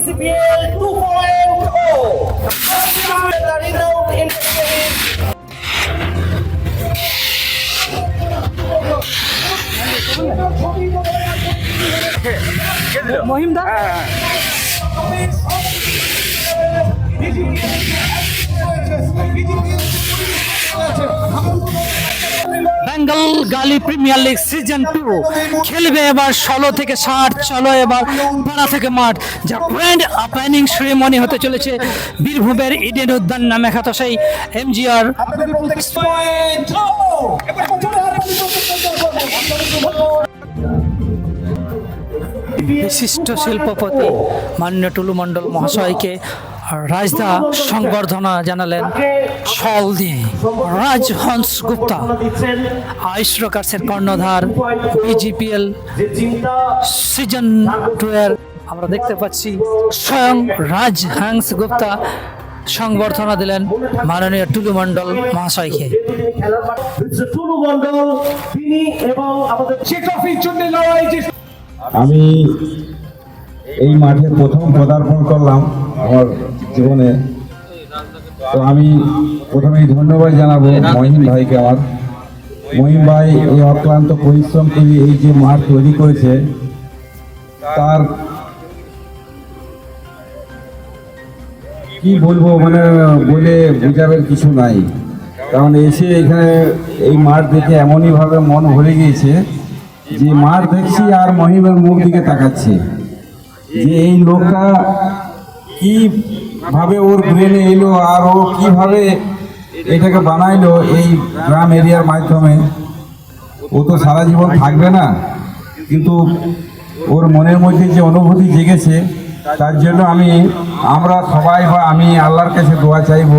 BCPL 2.0. The renowned entertainment মহিমদা গালি premier league season two খেলবে এবার ষোলো থেকে ষাট, চলো এবার পাড়া থেকে মাঠ। যা গ্র্যান্ড ওপেনিং সেরেমনি হতে চলেছে বীরভূমের ইডেন উদ্যান নামে খ্যাত সেই এমজিআর। বিশিষ্ট শিল্পপতি মান্য টুলু মণ্ডল মহাশয়কে রাজদা সংবর্ধনা জানালেন শল দিয়ে রাজহংস গুপ্তা। আয়ুষ রকার্সের কর্ণধার, বিজিপিএল সিজন টু এর আমরা দেখতে পাচ্ছি স্বয়ং রাজহংস গুপ্তা সংবর্ধনা দিলেন মাননীয় টুলু মণ্ডল মহাশয়কে। আমি এই মাঠে প্রথম পদার্পণ করলাম আমার জীবনে। তো আমি প্রথমেই ধন্যবাদ জানাব মহিম ভাইকে আমার। মহিম ভাই এই অক্লান্ত পরিশ্রম করে এই যে মাঠ তৈরি করেছে, তার কি বলব মানে বলে বোঝাবার কিছু নাই। কারণ এসে এখানে এই মাঠ দেখে এমনইভাবে মন ভরে গিয়েছে যে মাঠ দেখছি আর মহিমের মুখ দিকে তাকাচ্ছি। যে এই লোকটা কি ভাবে ওর ব্রেনে এলো আর ও কীভাবে এটাকে বানাইলো এই গ্রাম এরিয়ার মাধ্যমে, ও তো সারা জীবন থাকবে না। কিন্তু ওর মনের মধ্যে যে অনুভূতি জেগেছে, তার জন্য আমি, আমরা সবাই বা আমি আল্লাহর কাছে দোয়া চাইব,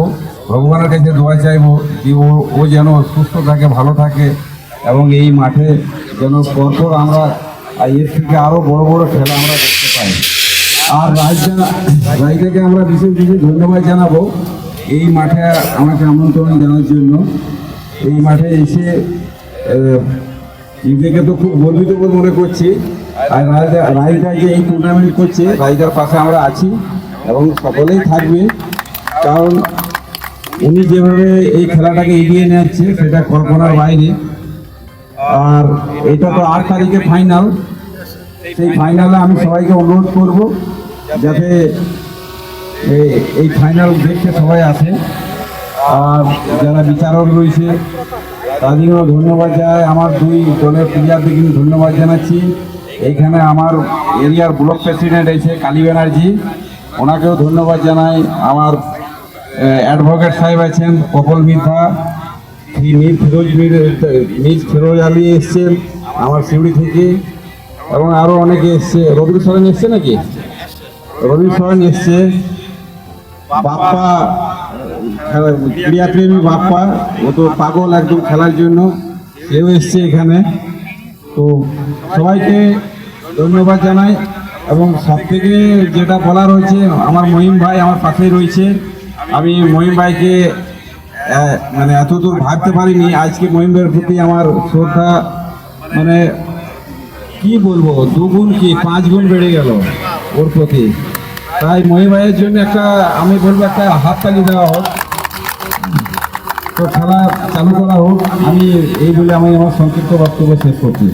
ভগবানের কাছে দোয়া চাইব যে ও ও যেন সুস্থ থাকে, ভালো থাকে এবং এই মাঠে যেন পরপর আমরা আর এর থেকে আরও বড় বড় খেলা আমরা দেখতে পাই। আর রাজা রায়দাকে আমরা বিশেষ বিশেষ ধন্যবাদ জানাব এই মাঠে আমাকে আমন্ত্রণ জানার জন্য। এই মাঠে এসে নিজেকে তো খুব গর্বিত বোধ মনে করছি। আর রায়দা রায়দা যে এই টুর্নামেন্ট করছে রায়দার পাশে আমরা আছি এবং সকলেই থাকবে। কারণ উনি যেভাবে এই খেলাটাকে এগিয়ে নিয়ে যাচ্ছে সেটা কল্পনার বাইরে। আর এটা তো আট তারিখে ফাইনাল সেই ফাইনালে আমি সবাইকে অনুরোধ করব যাতে এই- ফাইনাল দেখতে সবাই আসে। আর যারা বিচারক রয়েছে, তাদেরও ধন্যবাদ জানাই। আমার দুই দলের প্লেয়ারদের কিন্তু ধন্যবাদ জানাচ্ছি। এইখানে আমার এরিয়ার ব্লক প্রেসিডেন্ট এসে কালী ব্যানার্জি, ওনাকেও ধন্যবাদ জানাই। আমার অ্যাডভোকেট সাহেব আছেন, কপল মিথা মীর ফিরোজ মীর ফিরোজ আলী এসছেন আমার সিউড়ি থেকে, এবং আরও অনেকে এসছে। রবি সরেন এসছে নাকি? রবি সরেন এসছে। বাপ্পা খেলা- ক্রীড়াপ্রেমী বাপ্পা, ও তো পাগল একদম খেলার জন্য। সেও এসছে এখানে। তো সবাইকে ধন্যবাদ জানাই, এবং সব থেকে যেটা বলার হচ্ছে আমার মহিম ভাই আমার পাশেই রয়েছে। আমি মহিম ভাইকে মানে এতদূর ভাবতে পারিনি। আজকে ভাইয়ের প্রতি আমার শ্রদ্ধা মানে কি বলব, দুগুণ কি পাঁচ গুণ বেড়ে গেল ওর প্রতি। তাই মহিম ভাইয়ের জন্য একটা, আমি বলব একটা হাততালি দেওয়া হোক, তো খেলা চালু করা হোক। আমি এই বলে আমি আমার সংক্ষিপ্ত বক্তব্য শেষ করছি।